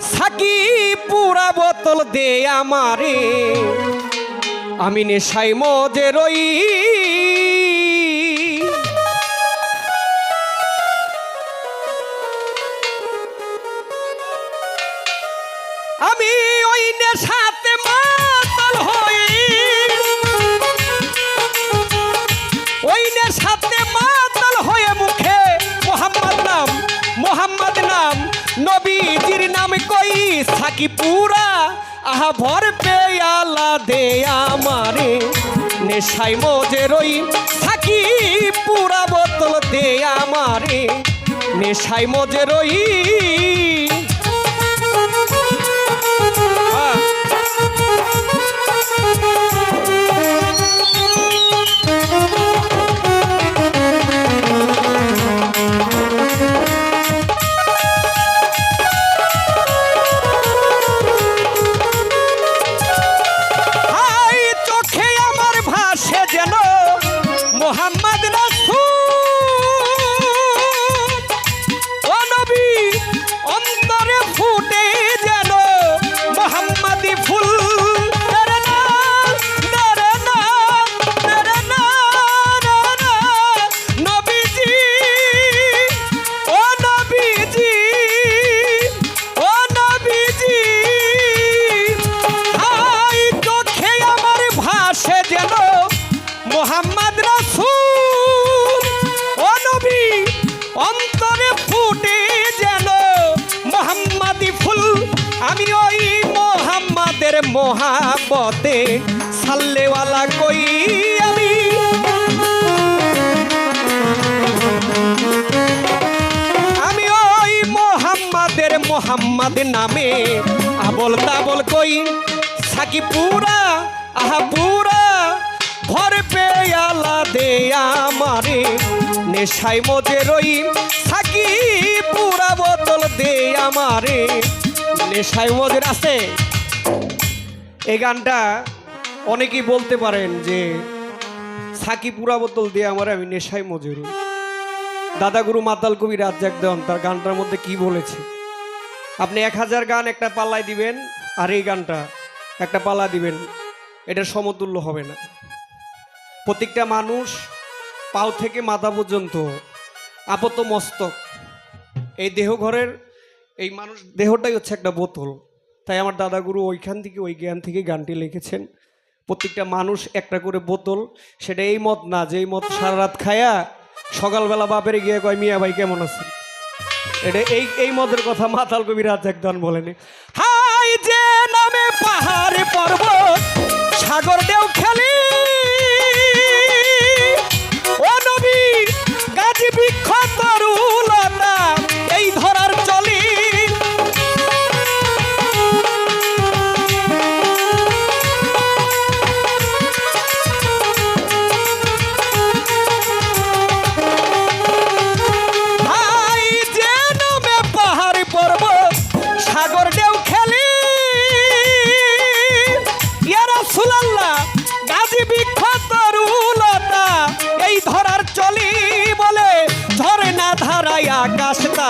Psaki পুরা বোতল দে আমারে। আমি নেশাই মজে রই। আমি ওই নেশাতে সাকি পুরা, আহা ভর পেয়ালা দে আমারে। নেশাই মজে রই থাকি পুরা বোতল দে আমারে। নেশাই মজে রই মোহাম্মদের মোহাবতে সাল্লেওয়ালা কই আমি? আমি ওই মোহাম্মদের মোহাম্মদ নামে আবল তাবল কই। সাকি পুরা আহা পুরা ভর পেয়ালা দে আমারে নেশাই মজে রই। সাকি পুরা বোতল দে আমারে নেশাই মজের আছে এই গানটা অনেকেই বলতে পারেন যে সাকি পুরা বোতল দিয়ে আমার আমি নেশাই মজে রই দাদাগুরু মাতাল কবি রাজ্জাক দেওয়ান তার গানটার মধ্যে কি বলেছে? আপনি এক হাজার গান একটা পাল্লায় দিবেন আর এই গানটা একটা পাল্লা দিবেন, এটা সমতুল্য হবে না। প্রত্যেকটা মানুষ পাও থেকে মাথা পর্যন্ত আপত মস্তক এই দেহঘরের এই মানুষ, দেহটাই হচ্ছে একটা বোতল। তাই আমার দাদাগুরু ওইখান থেকে ওই জ্ঞান থেকে গানটি লিখেছেন। প্রত্যেকটা মানুষ একটা করে বোতল, সেটা এই মত না যে এই মত সারা রাত খায়া সকালবেলা বাপের গিয়ে কয়, মিয়া ভাই, কেমন আছে এটা এই এই মদের কথা মাতাল কবি রাজ একদম বলেনি। হাই যে নামে পাহাড়ে পর্বত, সাগর দেও খেলি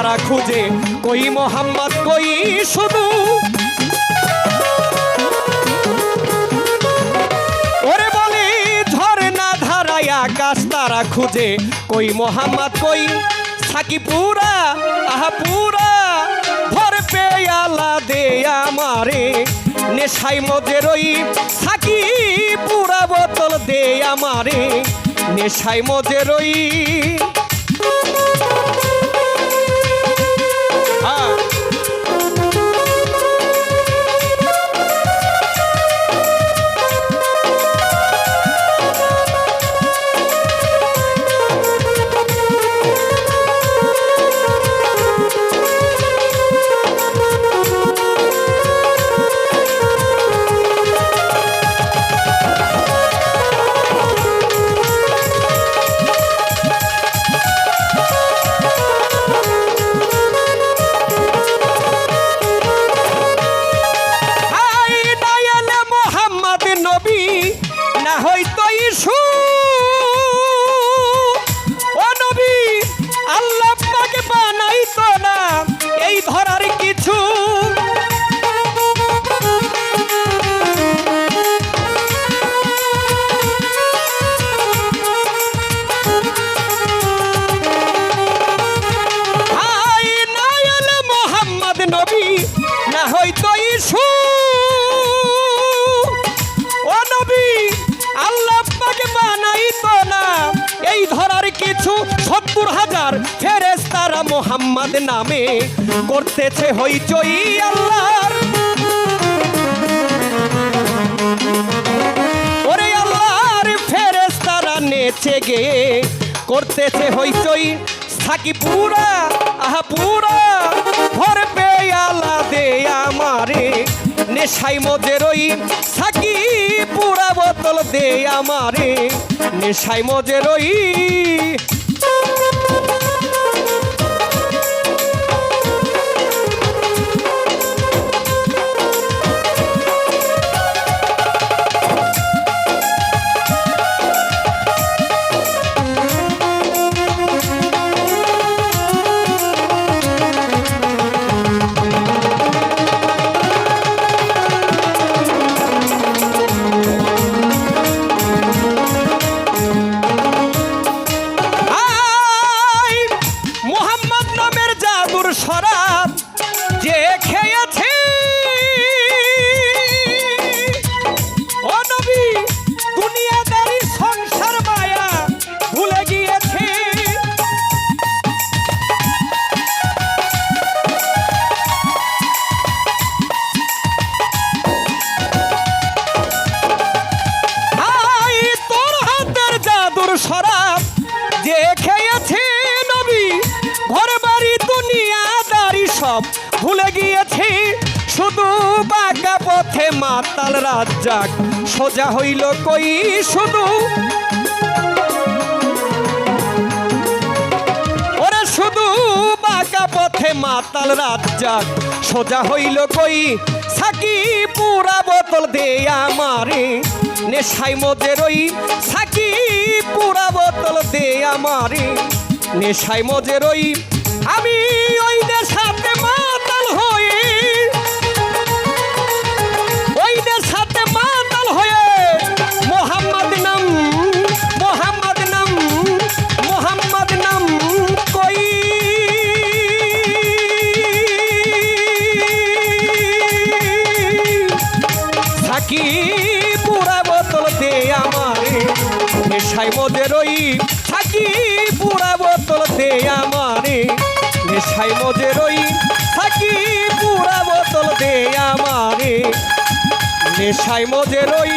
তারা খুঁজে, কই মোহাম্মদ, কই শুধু? ওরে বলি ঝরে না আকাশ তারা খুঁজে, কই মোহাম্মদ, কই থাকি পুরা আহা, পুরা। ভর পেয়ালা দে আমারে নেশাই মজে রই থাকি পুরা বোতল দে আমারে নেশাই মজে রই। 啊。তারা মোহাম্মদ নামে করতেছে হইচই আল্লাহর। ওরে আল্লাহর ফেরেস তারা নেচে গে, করতেছে হইচই থাকি পুরা আহা পুরা ভর পেয়ালা দে আমারে নেশাই মজের ওই থাকি পুরা বোতল দে আমারে নেশাই মজের ওই সব ভুলে গিয়েছি। শুধু বাঁকা পথে মাতাল রাজ্জাক সোজা হইল কই শুধু? ওরে শুধু বাঁকা পথে মাতাল রাজ্জাক সোজা হইল কই? সাকি পুরা বোতল দে আমারে নেশাই মজের ওই সাকি পুরা বোতল দে আমারে নেশাই মজের ওই আমি নেশাই মজে রই থাকি পুরা বোতল দে আমারে। নেশাই মজে রই